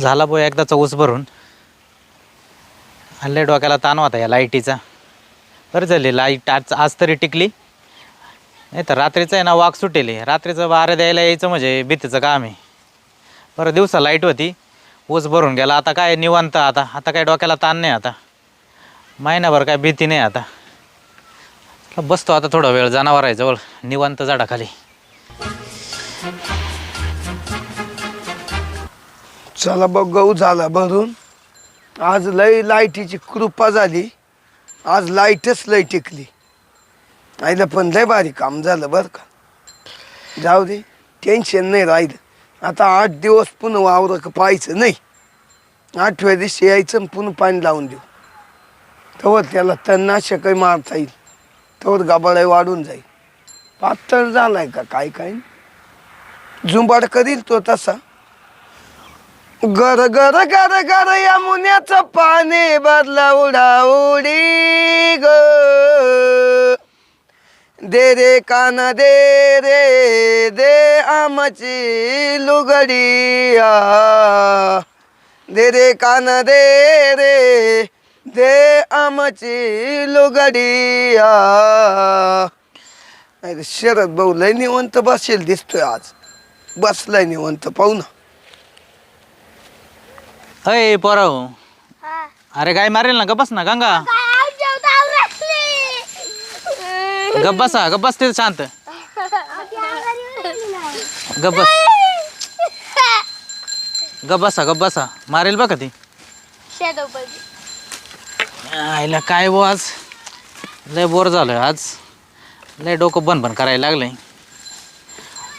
झाला पोय एकदाचा ऊस भरून. हल्ले डोक्याला ताण होता या लाईटीचा. बरं झाली लाइट आज आज तरी टिकली. नाही तर रात्रीचं आहे ना वाघ सुटेली. रात्रीचं वारं द्यायला यायचं म्हणजे भीतीचं काम आहे. बरं दिवसा लाइट होती. ऊस भरून गेला. आता काय निवांत आता. आता काय डोक्याला ताण नाही आता. महिनाभर काय भीती नाही आता. बसतो आता थोडा वेळ जनावर आहे जवळ. निवांत झाडाखाली. चला बघ गहू झाला भरून. आज लय लाईटीची कृपा झाली. आज लाईटच लय टिकली. आईला पण लय भारी काम झालं बरं का. जाऊ दे टेन्शन नाही राहिलं. आता आठ दिवस पुन्हा वावर पाहायचं नाही. आठव्या दिवशी यायचं आणि पुन्हा पाणी लावून देऊ. तेव्हा त्याला तणनाशकही मारता येईल. तवर गाबाळाही वाढून जाईल. पातळ झालाय का काय काय? झुंबाड करील तो तसा? गर गर गर गर या मुन्याच पाने बदला उडा उडी ग. दे रे काना दे रे दे आमची लुगडिया दे रे काना दे रे दे आमची लुगडिया. अरे शरद भाऊ लय निवंत बसेल दिसतोय आज. बसलाय निवंत पाहू ना. अय पोराव. हा. अरे काय मारेल ना गप्पस ना गंगा. आमच्या दारातली? गप्पसा गप्पस ते शांत. गप्पस गप्पसा गप्पसा मारेल बघा ती. आईला काय बो आज? लय बोर झालं आज. लय डोकं बन बन करायला लागलंय.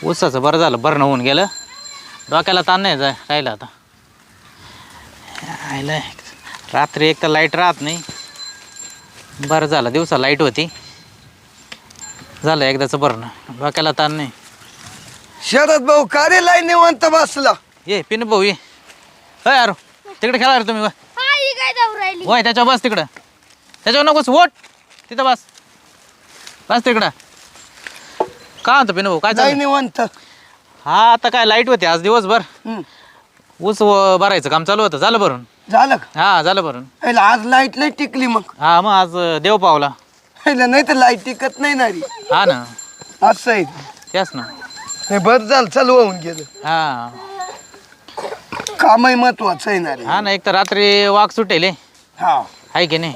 ऊसाचं बरं झालं बरं होऊन गेलं. डोक्याला ताण नाही जाय राहिलं आता. आईला रात्री एक तर लाइट राहत नाही. बरं झालं दिवसा लाइट होती. झालं एकदाचं बरं ना डोक्याला ताण नाही. शरद भाऊ का रे लय निवंत बसला? ये पिन भाऊ ये. अरे तिकडे खेळा रे तुम्ही जाऊ राहिली. वय त्याच्यावर बस तिकडं. त्याच्यावर नकोस वोट तिथं बस. बस तिकडं. का म्हणतो पिनू भाऊ काय लय चाललंय? निवंत. हा आता काय लाइट होती आज दिवसभर. हम्म. ऊस व- भरायचं काम चालू होतं. झालं भरून? झालं का? हा झालं भरून. आज लाइट लय टिकली मग. हा मग आज देव पावला. नाही तर लाइट टिकत नाही ना रे. हा ना. असं आहे. तेच ना. हे बरं झालं चालू होऊन गेलं. हा. कामही महत्वाचं आहे ना रे. हा ना एक तर रात्री वाघ सुटेले. हा. आहे की नाही?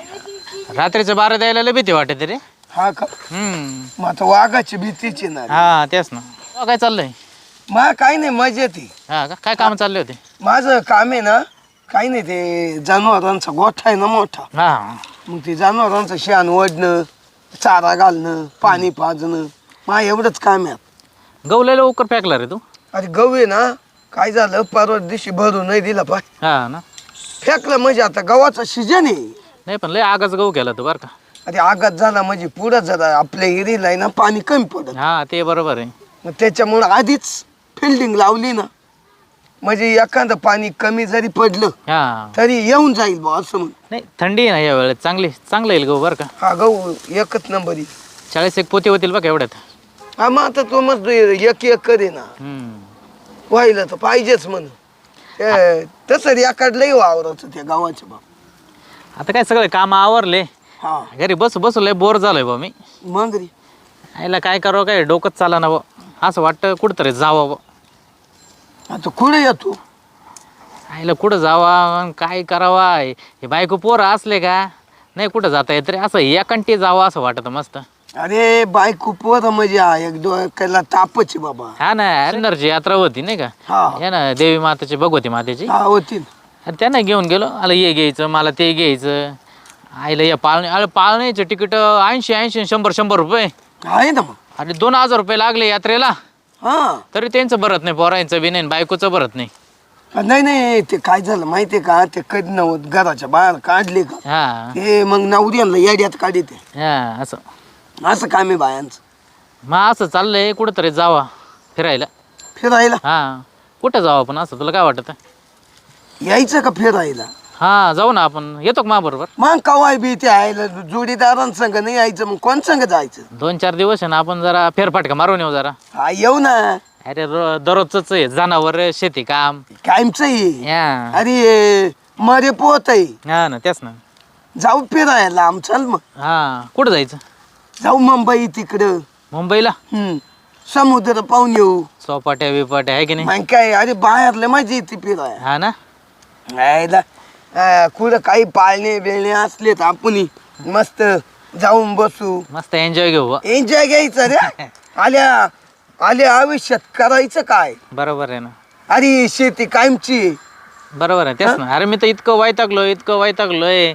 रात्रीचं बारा द्यायला लय भीती वाटते रे. हा का? हम्म. मग आता वाघाची भीतीची ना. हा तेच ना. अहो, काय चाललंय? मा काही नाही मजेत आहे. हा का? काय काम चालले होते? माझं काम आहे ना काही नाही ते जनावरांचा गोठा आहे ना मोठा. हा. मग ते जनावरांचं शेण ओढणं चारा घालणं पाणी पाजणं मा एवढंच काम आहे. गहू लय लवकर फेकला रे तू. अरे गहू आहे ना काय झालं परवा दिवशी भरून नाही दिला पाय हा ना. फेकलं म्हणजे आता गव्हाचा सीजन आहे. नाही पण लय आगाच गहू केला तू बरं का. अरे आघात झाला म्हणजे पुढं जरा आपल्या एरीला आहे ना पाणी कमी पडत. हा ते बरोबर आहे. मग त्याच्यामुळं आधीच फिल्डिंग लावली ना. म्हणजे एखादं पाणी कमी जरी पडलं हा. तरी येऊन जाईल बा असं म्हण नाही थंडी आहे ना या वेळेत. चांगली चांगलं येईल गहू बरं का. हा गहू एकच नंबर येईल चाळीस एक पोते होतील बघा एवढ्यात. हा मग आता तो मग एक एक करे ना. हम्म. व्हायला तर पाहिजेच म्हण तसं रेकाड लई वावराचं त्या गावाच्या बाप आता काय सगळे काम आवरले? हा. घरी बसू बसू लय बोर झालोय बा मी. मग रे. आईला काय करावं काय डोकंच चाला ना बा. असं वाटतं कुठंतरी जावं बा. आता कुठे येतो आईला कुठं जावा अन काय करावा? हे बायको पोरं असले का? नाही कुठं जाता येत रे. असं एकांटी जावं असं वाटतं मस्त. अरे बायको पोरं म्हणजे हा एक डोक्याला तापच आहे बाबा. हा ना एनर्जी यात्रा होती नाही का? हा. ना देवी माताची भगवती मातेची. हा होती ना. आणि त्यांना घेऊन गेलो. आला हे घ्यायचं मला ते घ्यायचं. आईला या पाळणे अरे पाळण्याचे तिकीट ऐंशी ऐंशी शंभर शंभर रुपये. आहे ना मग. अरे दोन हजार रुपये लागले यात्रेला. हा. तरी त्यांचं भरत नाही पोरांचं बी नाही बायकोचं भरत नाही. नाही नाही ते काय झालं माहितीये का? ते कधी नव्हत घराच्या बाहेर काढले का? हा. ते मग नवऱ्यांना येड्यात काढते. हा असं. असं काम आहे बायांचं. मग असं चाललंय कुठंतरी जावा फिरायला. फिरायला? हा. कुठं जावं पण असं? तुला काय वाटतं? यायचं का फिरायला? हा जाऊ ना आपण. येतो का बरोबर मग कवाय बी ते आहे जोडीदारांसंग नाही यायचं मग कोण संग जायचं? दोन चार दिवस आहे ना आपण जरा फेरफाटका मारून येऊ जरा. हा येऊ ना. अरे रो- दररोजच आहे. जनावर शेती काम. कायमच या अरे मरे पोत आहे. हा ना तेच ना. जाऊ फिरायला आम चल मग. हा कुठं जायचं? जाऊ मुंबई तिकडं. मुंबईला? हम्म. समुद्र पाहून येऊ. चौपाट्या बिपाट्या आहे की नाही? मग काय अरे बाहेरले मजा येते फिराय हा ना? अं, कुठं काही पाळणे बिळणे असले तर आपण मस्त जाऊन बसू. मस्त एन्जॉय घेऊ बुवा. एन्जॉय घ्यायचं रे. आल्या आल्या आयुष्यात करायचं काय? बरोबर आहे ना. अरे शेती कायमची. बरोबर आहे तेच ना. अरे मी तर इतकं वैतागलोय इतकं वैतागलोय.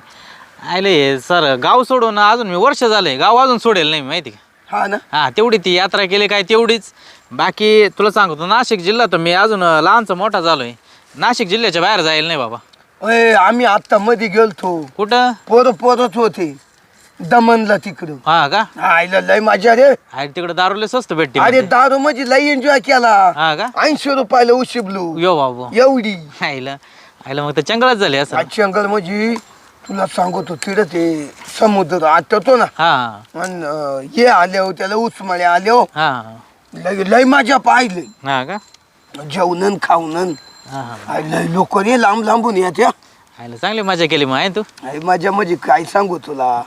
आले सर गाव सोडून अजून मी वर्ष झालंय गाव अजून सोडेल नाही माहिती का? हा ना. हा तेवढी ती यात्रा केली काय तेवढीच. बाकी तुला सांगतो नाशिक जिल्हा तर मी अजून लहानचा मोठा झालोय. नाशिक जिल्ह्याच्या बाहेर जायला नाही बाबा. ओय आम्ही आता मध्ये गेलतो. कुठं? पोरं पोरच होते. दमनला तिकडं. हा का? आईला लय मजा रे. अरे तिकडे दारूले स्वस्त भेटते अरे म्हणते. दारू म्हणजे लय एन्जॉय केला. हा का? ऐंशी रुपयाला उशिबलू. यो बाबू. एवढी. आईला आईला मग तर चंगळच झाले असं. अंगल म्हणजे तुला सांगतो तिकडं ते समुद्र आटतो ना. हा. अं, हे आले हो त्याला उचमळे आले हो. हा. लय लय मजा पाहिली. हा का? जेवणन हा हा आई लय लोक रे लांब लांबून येत्या आईला चांगली मजा केली मग आहे तू? अरे माझ्या म्हणजे काय सांगू तुला?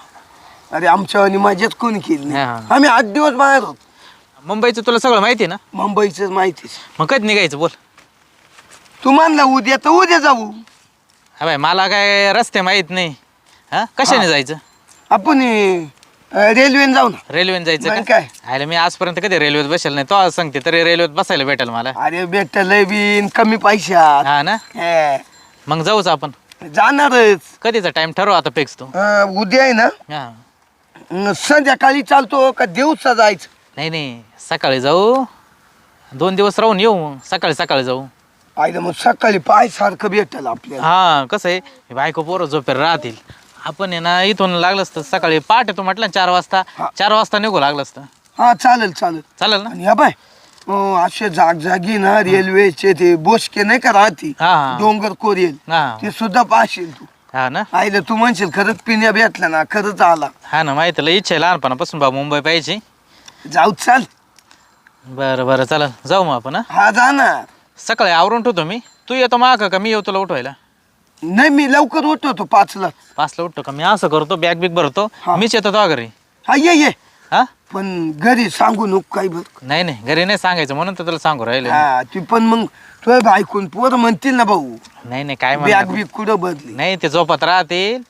अरे आमच्या आणि माझ्याच कोणी केली नाही. हा. आम्ही आठ दिवस बाहेर होतो. मुंबईचं तुला सगळं माहिती आहे ना? मुंबईच माहितीच मग कधी निघायचं बोल. तू मानला उद्या तर उद्या जाऊ. हा बाय मला काय रस्ते माहीत नाही. हा? कशाने जायचं? आपण रेल्वेने जाऊ ना. रेल्वेने जायचं मग का? काय? आयला मी आजपर्यंत कधी रेल्वेत बसेल नाही. तो आज सांगते तरी रेल्वेत बसायला भेटेल मला. अरे बेट लय बिन कमी पैशात. हा ना? हे, मग जाऊच आपण. जाणारच. कधीचा टाइम ठरव आता फिक्स तू. अं, उद्या आहे ना? हा. अं, संध्याकाळी चालतो का दिवसा जायचं? नाही नाही. सकाळी जाऊ. दोन दिवस राहून येऊ. सकाळी सकाळी जाऊ. आयला मग सकाळी पाय सारखं भेटल आपल्याला. हा कसं आहे? हे बायको पोरं झोपेर राहतील. आपण आहे ना इथून लागलं असतं सकाळी पहाटे तू म्हटलं ना चार वाजता हा. चार वाजता निघू लागलं असतं. हा चालेल चालेल. चालेल ना? आणि या बाय अं, असे जागजागी ना रेल्वेचे ते बोसके नाही का राहते? हा हा. डोंगर कोरेल हा. ते सुद्धा पाहशील तू. हा ना? आईला तू म्हणशील खरंच पिण्या भेटला ना खरंच आला. हा ना माहिती इच्छा आहे लहानपणापासून बा मुंबई पाहिजे जाऊ चाल. बरं बरं चला जाऊ मग आपण हा. हा जाणार सकाळी आवरून ठेवतो मी. तू येतो माग का? मी येऊ तुला उठवायला नाही मी लवकर उठवतो पाचला. पाचला उठतो का? मी असं करतो बॅग बिग भरतो. हा. मीच येतो तो घरी. हा ये ये. हा? पण घरी सांगू नको काही बर. नाही नाही. घरी नाही सांगायचं. म्हणून तर तुला सांगू राहिले हा ती पण मग तुझ्या बायकून पोर म्हणतील ना भाऊ. नाही नाही काय बॅग म्हणणार? बी कुठं बदली नाही ते झोपत राहतील.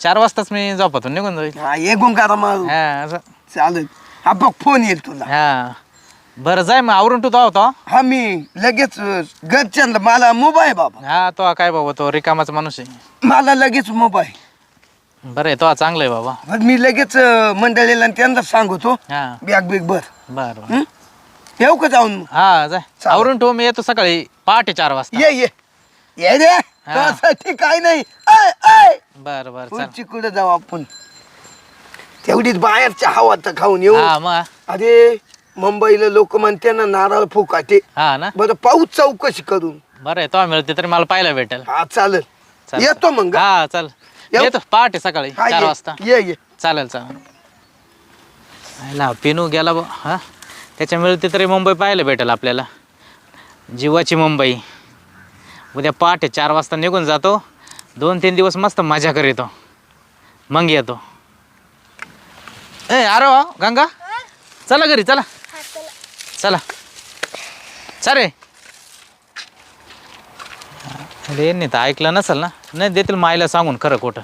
चार वाजताच मी झोपातून निघून जाईल. हा ये गुंगारा मारू हा असं. चालेल. हा बघ फोन येईल तुला. हा. बरं जाय मग आवरून आहो तो. हा मी लगेच घरच्यांना मला मोबाईल बाबा. हा तो काय बाबा तो रिकामाचा माणूस आहे. मला लगेच मोबाईल. बरं आहे तो चांगला आहे बाबा. मग मी लगेच अं, मंडळीला आणि त्यांना सांगतो. हा. बॅग बिग बर बरं बरं. हं? येऊ का जाऊन हा जाय. चालेल. आवरून ठेव मी येतो सकाळी पहाटे चार वाजता. ये ये. ये रे. हा. काय नाही. ऐ, ऐ. बरं बरं चल. पुढची कुठं जाऊ आपण? तेवढीच बाहेरच्या हवा तर खाऊन येऊ. हा मग. अरे मुंबईला लोक म्हणते ना नारळ फुकाटे. हा ना? बरं पाऊस चौकशी करून. बरं आहे तो मिळते तरी मला पाहायला भेटेल. हा चालेल. चालेल. येतो मग हा? हा चल येऊ? येतो पहाटे सकाळी हा, चार ये. वाजता. ये ये. चालेल चालेल. आयला पिनू गेला बा हा? त्याच्या मिळते तरी मुंबई पाहायला भेटेल आपल्याला. जीवाची मुंबई. उद्या पहाटे चार वाजता निघून जातो. दोन तीन दिवस मस्त मजा करीतो. मग येतो. ए अरे वा गंगा? चला घरी चला. चला. चला अरे नाही तर ऐकलं नसेल ना? नाही देतील मायला सांगून खरं खोटं.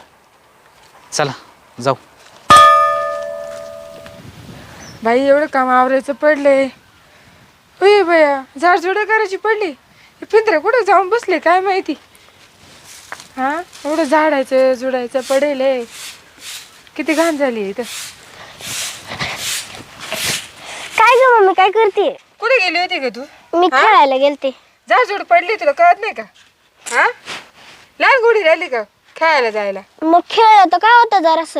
चला जाऊ. बाई एवढं काम आवरायचं पडले उय बया झाडझुडं करायची पडली. हे पिंजरे कुठं जाऊन बसले काय माहिती? हा? एवढं झाडायचं जुडायचं पडेल किती घाण झाली इथं. ग मम्मी काय करते? कुठे गेली होती का तू? मी खेळायला गेलते. झाडझुड पडली तुला कळत नाही का? हा? लहान गोडी राहिली का खेळायला जायला? मग खेळ तर काय होतं जरास?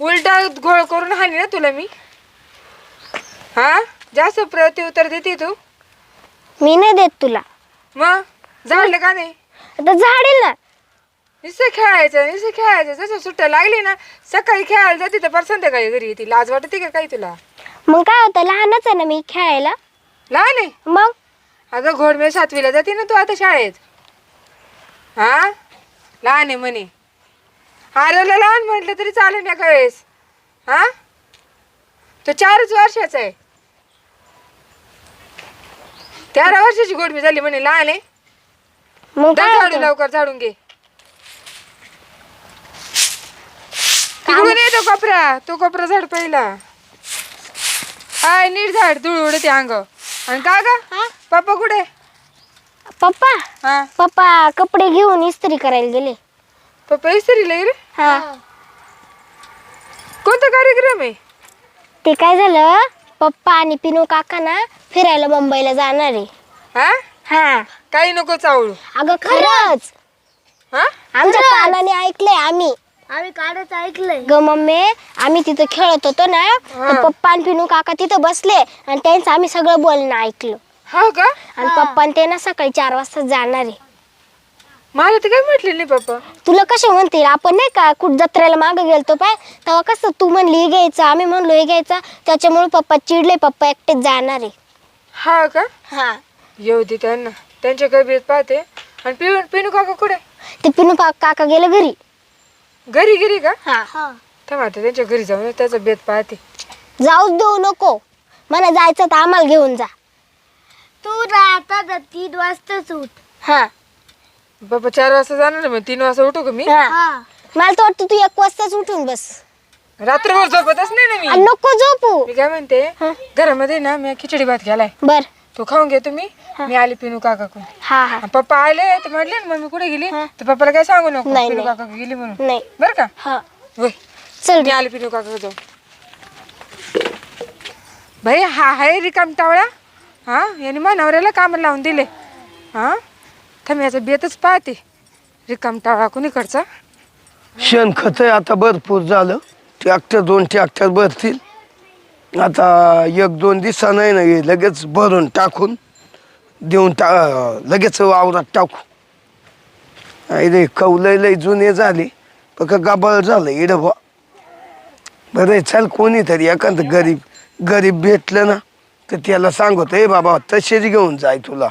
उलटा घोळ करून हानी ना तुला मी? हा? जास्त प्रत्युत्तर देते तू? मी नाही देत तुला. मग? झाडलं का नाही? आता झाडेल ना. नुसतं खेळायचं नुसतं खेळायचं. जसं सुट्ट्या लागली ना सकाळी खेळायला जाते तर पर संध्याकाळी घरी येते. लाज वाटते का काही तुला? मग काय होतं? लहानच आहे ना मी खेळायला. लहान आहे? मग? अगं घोडमे सातवीला जाते ना तू आता शाळेत. हा? लहान आहे म्हणे. आरवला लहान म्हटलं तरी चालेल ना वेळेस. हा? तो चारच वर्षाचा आहे. तेरा वर्षाची गोडमी झाली म्हणे लहान आहे. मग काय झाडू होतं? लवकर झाडून घे. तिकडून येतो कोपरा. तो कोपरा झाड पहिला. हाय नीट झाड धूळ उडते अंग. आणि का ग पप्पा कुठे? पप्पा? हा. पप्पा कपडे घेऊन इस्त्री करायला गेले. पप्पा इस्त्रीला रे हा. कोणता कार्यक्रम आहे? ते काय झालं? पप्पा आणि पिनू काका ना फिरायला मुंबईला जाणार आहे. हा? हा. काही नको चावळू. अगं खरंच. हा? आमच्या कानाने ऐकलंय आम्ही. आम्ही काढच ऐकलंय. ग मम्मी आम्ही तिथं खेळत होतो ना तर पप्पा आणि पिनू काका तिथं बसले आणि त्यांचं आम्ही सगळं बोलणं ऐकलं. हा का? आणि पप्पा आणि ते ना सकाळी चार वाजता जाणार आहे. मला तर काय म्हटले नाही पप्पा. तुला कसे म्हणतील? आपण नाही का कुठ जत्रेला मागं गेलतो पाय तेव्हा कसं तू म्हणली हे घ्यायचं आम्ही म्हणलो हे घ्यायचं त्याच्यामुळे पप्पा चिडले पप्पा एकटेच जाणार आहे. हा का? हा. येऊ दे त्यांना. त्यांच्या कबीत पाहते. आणि पिनू पिनू काका कुठे? ते पिनू पा- काका गेले घरी. घरी गिरी का? हा. थांब आता त्यांच्या घरी जाऊन त्याचा बेत पाहते. जाऊच देऊ नको. मला जायचं तर आम्हाला घेऊन जा. तू राहता तीन वाजताच उठ. हा. बाबा चार वाजता जाणार मग तीन वाजता उठू का मी? हा. हा. मला तर वाटतं तू एक वाजताच उठून बस. रात्रभर झोपतच नाही ना आणि मी नको झोपू. मी काय म्हणते हा. घरामध्ये ना मी खिचडी भात घ्यालाय बर. तो खाऊन घे तुम्ही. मी आले पिनू काकाकडून. हा हा. पप्पा आले तर म्हटले ना मम्मी कुठे गेली. तर पप्पाला काय सांगू नको नाही, पिनू नाही. काका गेली म्हणून. नाही. बरं का? हा. वय चल मी आले पिनू काका जाऊ भाई हा आहे रिकाम टावळा. हा याने मग नवऱ्याला कामाला लावून दिले. हा? थांब याचा बेतच पाहते. रिकाम टावळा कुणीकडचा? शेणखत आता भरपूर झालं. ट्रॅक्टर दोन ट्रॅक्टर भरतील. आता एक दोन दिवसानं आहे ना हे लगेच भरून टाकून देऊन टा लगेच वावरात टाकू. अरे कवलय लय जुने झाले. फक्त गबाळ झालं इड बा बरं चल कोणी कोणीतरी एखादं गरीब गरीब भेटलं ना तर त्याला सांगतो हे बाबा तसेच घेऊन जाय तुला.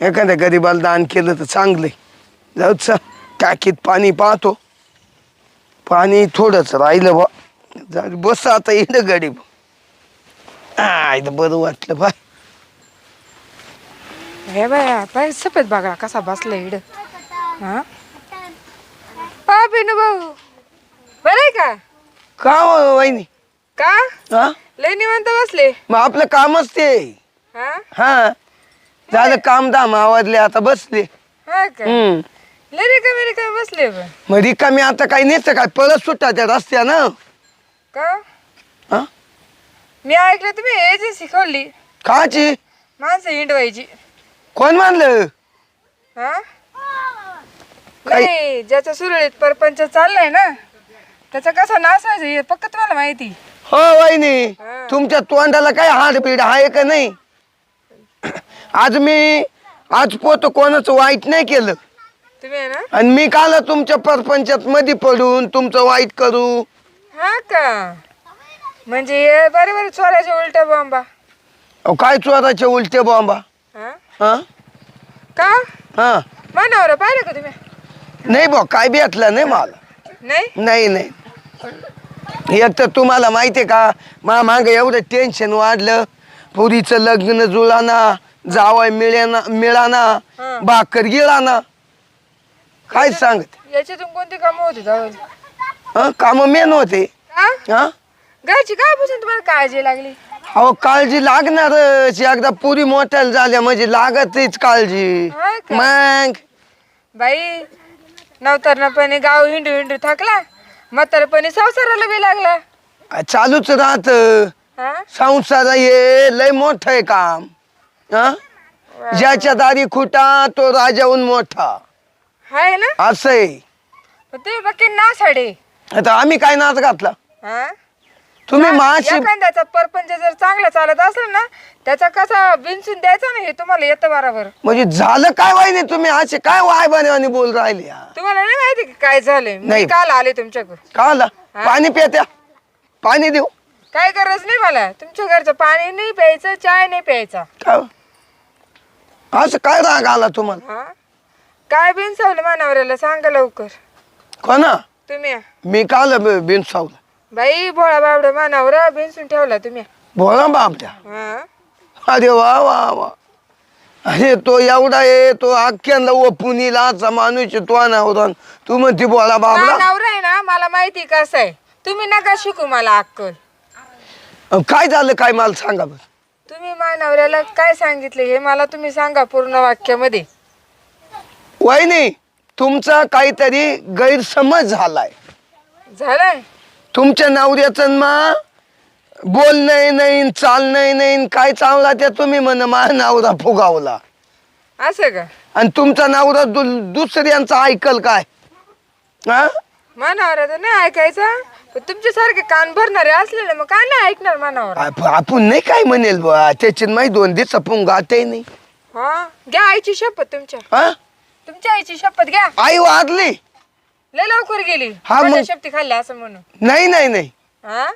एखाद्या गरीबाला दान केलं तर चांगलं आहे जाऊ चा टाकीत पाणी पाहतो. पाणी थोडंच राहिलं बा बस आता इड गरीब. आ इथं बरं वाटलं बाय हे बाया पाय सफेद बागळा कसा बसला इड हा? पा पिनू भाऊ बरं आहे का? का हो वहिनी? का? हा? लय निवांत बसले. मग आपलं कामच ते. हा? हा? झालं काम दाम आवडले आता बसले. हा का? हम्म. लय रिकामे रिकामे बसले बा. मग रिकामी आता काही नेतं काय? परत सुट्टा त्या रस्त्यानं. का? हा मी ऐकलं तुम्ही एजन्सी खोलली काची? माणसं हिंडवायची. कोण मानलं? हा? नाही ज्याचा सुरळीत परपंच चाललाय ना त्याचा कसा नाश व्हायचा हे पक्क तुम्हाला माहिती. हो वहिनी हा. तुमच्या तोंडाला काय हाडबीड आहे का नाही? आज मी आज पोत कोणाचं वाईट नाही केलं. तुम्ही आहे ना? आणि मी काल तुमच्या परपंचात मध्ये पडून तुमचं वाईट करू. हा का? म्हणजे हे बरे बरे चोराच्या उलट्या बॉम्बा अहो, काय चोराचे उलटे बॉम्बा हा? हा? का? हा. मानावर पाहिलं का तुम्ही? नाही बा काय भेटलं नाही मला. नाही? नाही नाही. एक तर तुम्हाला माहिती आहे का मा मागं एवढं टेन्शन वाढलं पुरीचं लग्न जुळाना जावं मिळाना मिळाना हा. भाकर गिळाना. काय सांगत? याच्यातून कोणती कामं होती जावं हं काम मेन होते. का हा? घरची काय पासून तुम्हाला काळजी लागली? अहो काळजी लागणारच. एकदा पुरी मोठ्याला झाल्या म्हणजे लागतच काळजी. हा का? मग? बाई नवतरणापणे गाव हिंडू हिंडू थकला. म्हातारपणे संसाराला बी लागला. चालूच राहत. हा? संसार हे लय मोठं आहे काम. हा? ज्याच्या दारी खुटा तो राजाहून मोठा. हाय ना? असं आहे. पण तुम्ही बाकी नासाडे. आता आम्ही काय नाच घातला? हा? तुम्ही माशी एखाद्याचा परपंच जर चांगला चालत असेल ना त्याचा कसा बिनसून द्यायचा ना हे तुम्हाला येतं बरोबर. म्हणजे झालं काय वाईने तुम्ही असे काय वाय बने बोल राहिले हा? तुम्हाला नाही माहिती का काय झालंय? मी नाही. काल आले तुमच्याकडे का आला पाणी प्यात्या पाणी देऊ. काय गरज नाही मला. तुमच्या घरचं पाणी नाही प्यायचं चाय नाही प्यायचा. का? असं काय राग आला तुम्हाला? हा? काय बिनसावलं मानावऱ्याला? सांगा लवकर. कोणा? तुम्ही. मी काल बिन सावला बाई भोळा बाबडा मानावरा बिनसून ठेवला तुम्ही. बोला बापड्या हा. अरे वा वा वा. अरे तो एवढा आहे तो अख्ख्यांना ओपून आजचा माणूस आहे, तो अनावरण. तू म्हणती बोला बाबला मानावरा आहे ना मला माहिती कसं आहे. तुम्ही नका शिकू मला अक्कल. काय झालं काय मला सांगा बरं. तुम्ही मानावऱ्याला काय सांगितलं हे मला तुम्ही सांगा पूर्ण वाक्यामध्ये. वहिनी तुमचा काहीतरी गैरसमज झालाय. झालंय? तुमच्या नवऱ्याचं मा. बोलणं नाही चालणं नाही काय चावला त्या तुम्ही म्हण मा नवरा फुगावला. असं का? आणि तुमचा नवरा दु दुसऱ्यांचा ऐकल काय? हा? मानावरा तर नाही ऐकायचा. पण तुमच्यासारखे कान भरणारे असले ना मग काय नाही ऐकणार मानावर? आप- आपण नाही काय म्हणेल बा त्याची माही दोन दिवस आपण गाते नाही. हा? घ्या आईची शपथ तुमच्या. हा? तुमच्या आईची शपथ घ्या. आई वारली लय लवकर गेली. हा, मग- माझ्या शपथी खाल्ल्या असं म्हणून? नाही नाही नाही. हा?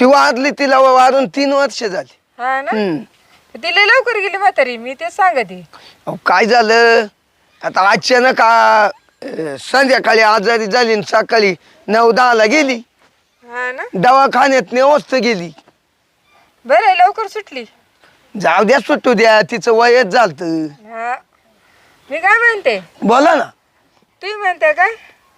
ती वारली तिला वारून तीन वर्ष झाली. हा ना? हम्म. ती लय लवकर गेली म्हातारी मी तेच सांगते. अहो, काय झालं? आता अचानक आ, अं, संध्याकाळी आजारी झाली आणि सकाळी नऊ दहाला गेली. हा ना? दवाखान्यात नेवस्त गेली. बरं लवकर सुटली. जाऊ द्या सुटू द्या तिचं वयच झालत. हा. मी काय म्हणते? बोला ना. तुम्ही म्हणता काय?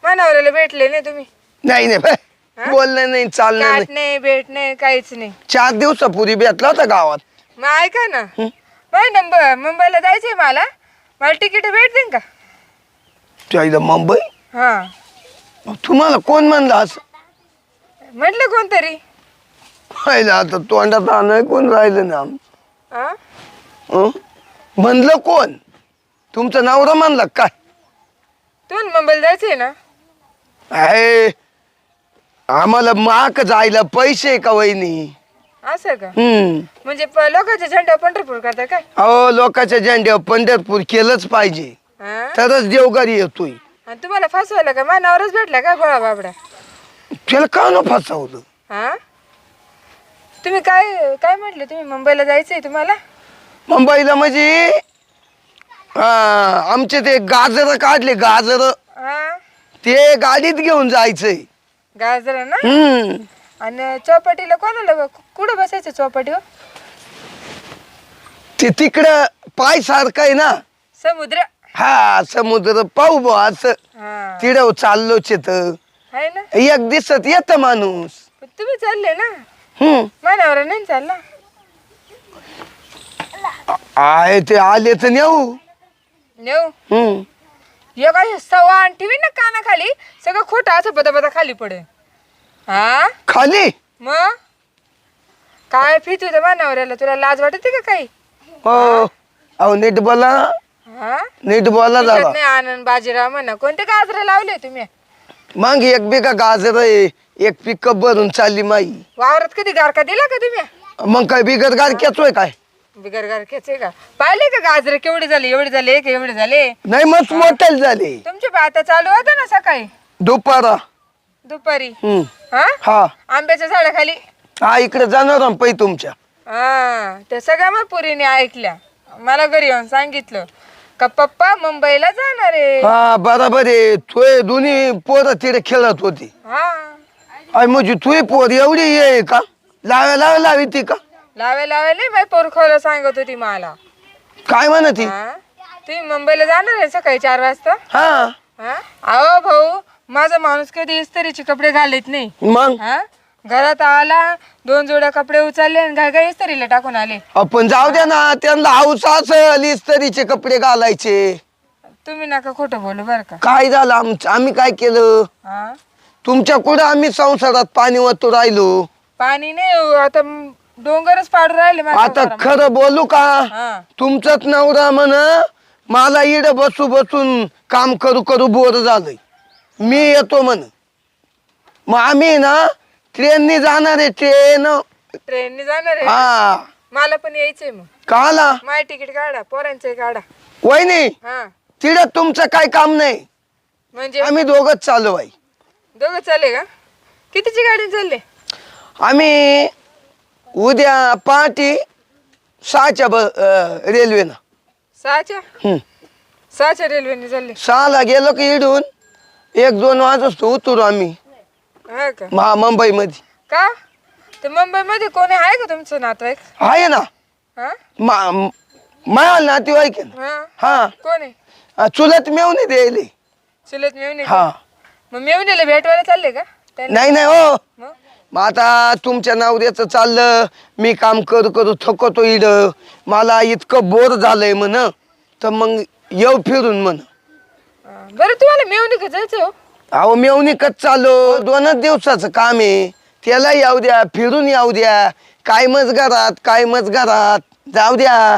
मानावऱ्याला भेटले नाही तुम्ही. नाही नाही बाय. बोलणं नाही चालणं काट नाही. नाही भेट नाही काहीच नाही. चार दिवसापूर्वी भेटला होता गावात. मग ऐका ना. बाय नंबर मुंबईला जायचंय मला. मला तिकीट भेटते का? त्या इथं मुंबई? हा. मग तुम्हाला कोण म्हणलं असं? म्हटलं कोणतरी. पाहिलं आता तोंडात आणय कोण राहिलं ना हा हं? म्हणलं कोण? तुमचं नवरा म्हणलं काय तुम्हाला मुंबईला जायचंय ना? आहे आम्हाला माक जायला पैसे का वहिनी? असं का? हम्म. म्हणजे प- लोकांचे झेंडा पंढरपूर करता काय? अहो लोकांच्या झेंड्यावर पंढरपूर केलंच पाहिजे. हा? तरच देवघरी येतोय. आणि तुम्हाला फसवायला का मानावरच भेटला का भोळा बाबडा? त्याला का न फसवलं? हा? तुम्ही काय काय म्हटले? तुम्ही मुंबईला जायचंय तुम्हाला? मुंबईला म्हणजे हा, आमचे ते गाजर काढले गाजर. हा? ते गाडीत घेऊन जायचंय. गाजर ना? हम्म. आणि चौपाटीला कोणाला ब- कुठं बसायचं चौपाटीवर? ते तिकडं पाय सारखं आहे ना. समुद्र? हा समुद्र पाहू बा असं. हा. तिडव चाललोच येत आहे ना? एक दिवसात येत माणूस. पण तुम्ही चालले ना? हम्म. मानावर नाही चालला? आहे ते आले तर नेऊ. नेऊ? हम्म. हे काय सवा आणि ठेवी ना कानाखाली? सगळं खोटं असं बदा बदा खाली पडे. हा खाली? मग? काय फित होतं मानावऱ्याला? तुला लाज वाटते का काही? हो. अहो नीट बोला. हा नीट बोला जरा. नाही आनंद बाजीराव म्हणा. कोणते गाजरे लावले तुम्ही? मग एक बिगा गाजर आहे. एक पिकअप भरून चालली माई. वावरात कधी गारका दिला का तुम्ही? मग काय बिगत गारक्याच होय काय? बिगर गारक्याचे का? पाहिले का गाजरे? केवढे झाले? एवढे झाले? का एवढे झाले? नाही मस्त मोठेल झाले. तुमचे आता चालू होतं ना सकाळी? दुपारा. दुपारी? हम्म. हा? हा. आंब्याच्या झाडाखाली? हा इकडे जाणार पै तुमच्या. हा त्या सगळ्या मग पुरीने ऐकल्या. मला घरी येऊन सांगितलं का पप्पा मुंबईला जाणार आहे? हा बरोबर आहे. तुय दोन्ही पोरं तिथे खेळत होती. हा. अय म्हणजे तुही पोर एवढी ये आहे का? लावा लावा लावी ती का? लावे लावे नाही बाई पोरखोला सांगत होती मला. काय म्हणती? हा? तुम्ही मुंबईला जाणार आहे सकाळी चार वाजता? हा. हा? अहो भाऊ माझा माणूस कधी इस्त्रीचे कपडे घालत नाही. मग? हा? घरात आला दोन जोड्या कपडे उचलले आणि घाई इस्त्रीला टाकून आले. आपण जाऊ द्या ना त्यांना हाऊस असेल इस्त्रीचे कपडे घालायचे. तुम्ही नका खोटं बोलू बरं का. काय झालं आमचं? आम्ही काय केलं? हा? तुमच्या कुठं आम्ही संसारात पाणी वाटू राहिलो? पाणी नाही आता म- डोंगरच पाडून राहिले माझ्या आता संसारामध्ये. खरं बोलू का? हा. तुमचाच नवरा म्हण मला इड बसू बसून काम करू करू बोर झालंय. मी येतो म्हण. मग आम्ही ना ट्रेननी जाणार आहे ट्रेन ट्रेनने जाणार आहे? हा. मला पण यायचंय मग. काला? माय तिकीट काढा पोरांचं काढा. वहिनी हा. तिथं तुमचं काय काम नाही. म्हणजे? आम्ही दोघच चालू आहे. दोघं चालले का? कितीची गाडी चालले? आम्ही उद्या पहाटे सहाच्या ब रेल्वेनं सहाच्या. सहाच्या रेल्वेने चालले. सहाला गेलो की इडून एक दोन वाजतो उतरू आम्ही. हा का? महा मुंबईमध्ये. का? ते मुंबईमध्ये कोणी आहे का तुमचं नातेवाईक आहे ना. हा? मा माया नातेवाईक आहे ना. हा? हा. कोण? आहे अं, चुलत मेवणी द्यायले. चुलत मेवणी? हा. मग मेवणीला भेटवायला चालले का? त्यांना? नाही नाही हो. मग? मग आता तुमच्या नवऱ्याचं चाललं मी काम करू करू थकतो इड. मला इतकं बोर झालंय म्हण तर मग येऊ फिरून म्हण. बरं तुम्हाला मेवणी का जायचं हो? अहो मेवणीकच चाललो. दोनच दिवसाचं काम आहे. त्याला येऊ द्या फिरून येऊ द्या. काय मज घरात काय मज घरात. जाऊ द्या.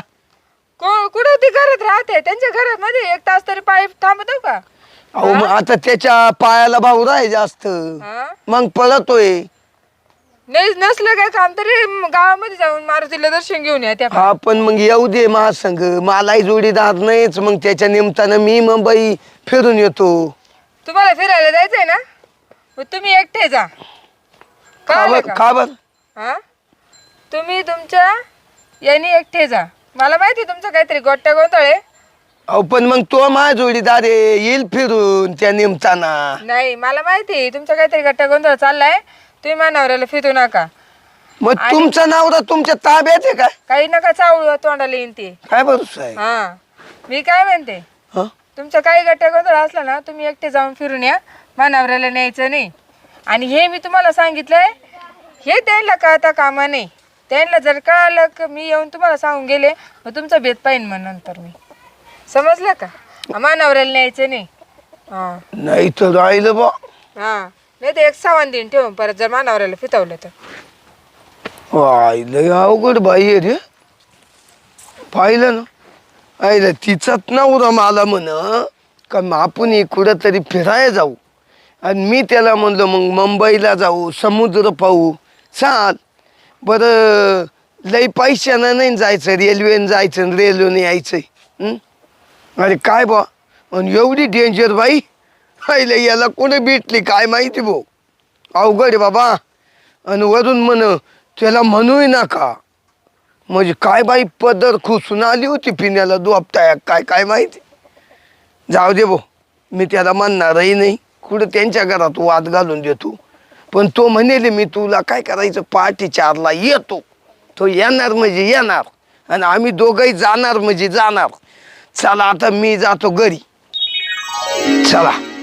को कुठं ती घरात राहते? त्यांच्या घरामध्ये एक तास तरी पाय थांबतो का? अहो मग आता त्याच्या पायाला भाऊ राही जास्त. हा? मग पळतोय. नाही नसलं काय काम तरी गावामध्ये जाऊन मारुतीला दर्शन घेऊन या त्या हा पण मग येऊ दे महासंघ. मलाही जोडीदार नाहीच मग त्याच्या निमित्तानं मी मुंबई फिरून येतो. तुम्हाला फिरायला जायचंय ना? मग तुम्ही एकटे जा. का कळलं का? का बर? हा? तुम्ही तुमच्या यांनी एकटे जा. मला माहिती आहे तुमचं काहीतरी गोट्या गोंधळ आहे. अहो पण मग तो माझा जोडीदार आहे. येईल फिरून त्या निमित्तानं नाही मला माहिती आहे. तुमचा काहीतरी गट्टा गोंधळ चाललाय. तुम्ही मानावऱ्याला फिरू नका. मग तुमचं नाव तर तुमच्या ताब्यात आहे काय? काही नका चावळू तोंडाला येईन ते. काय बरोबर हा. मी काय म्हणते? हं? तुमचा काही गट्टा गोंधळ असला ना तुम्ही एकटे जाऊन फिरून या. मानावऱ्याला न्यायचं नाही. आणि हे मी तुम्हाला सांगितलंय हे त्यांना कळता कामा नाही त्यांना जर कळालं की मी येऊन तुम्हाला सांगून गेले मग तुमचा भेद पाहिन मग नंतर मी. समजलं का? मानावऱ्याला न्यायचं नाही. हा. नाही तर राहिलं बा. हा. नाही तर एक सामान देईन ठेवून परत जर मानावऱ्याला फितावलं तर. लय अवघड बाई आहे रे. पाहिलं ना? आईला तिचाच नवरा मला म्हण. का मग आपण इकडं तरी फिरायला जाऊ. आणि मी त्याला म्हणलं मग मुंबईला जाऊ समुद्र पाहू. चाल. बरं लई पैशानं नाही जायचं रेल्वेनं जायचं आणि रेल्वेने यायचं. अरे काय बा? आणि एवढी डेंजर बाई. पहिले याला कोणी भेटली? काय माहिती भाऊ? अवघड आहे बाबा. आणि वरून म्हण त्याला म्हणूही नका. म्हणजे काय बाई पदर खुसून आली होती पिण्याला दोपताय काय काय माहिती? जाऊ दे भाऊ मी त्याला म्हणणारही नाही. कुठं त्यांच्या घरात वाद घालून देतो. पण तो म्हणेल मी तुला काय करायचं? पहाटे चारला येतो. तो येणार म्हणजे येणार. आणि आम्ही दोघंही जाणार म्हणजे जाणार. चला आता मी जातो घरी. चला.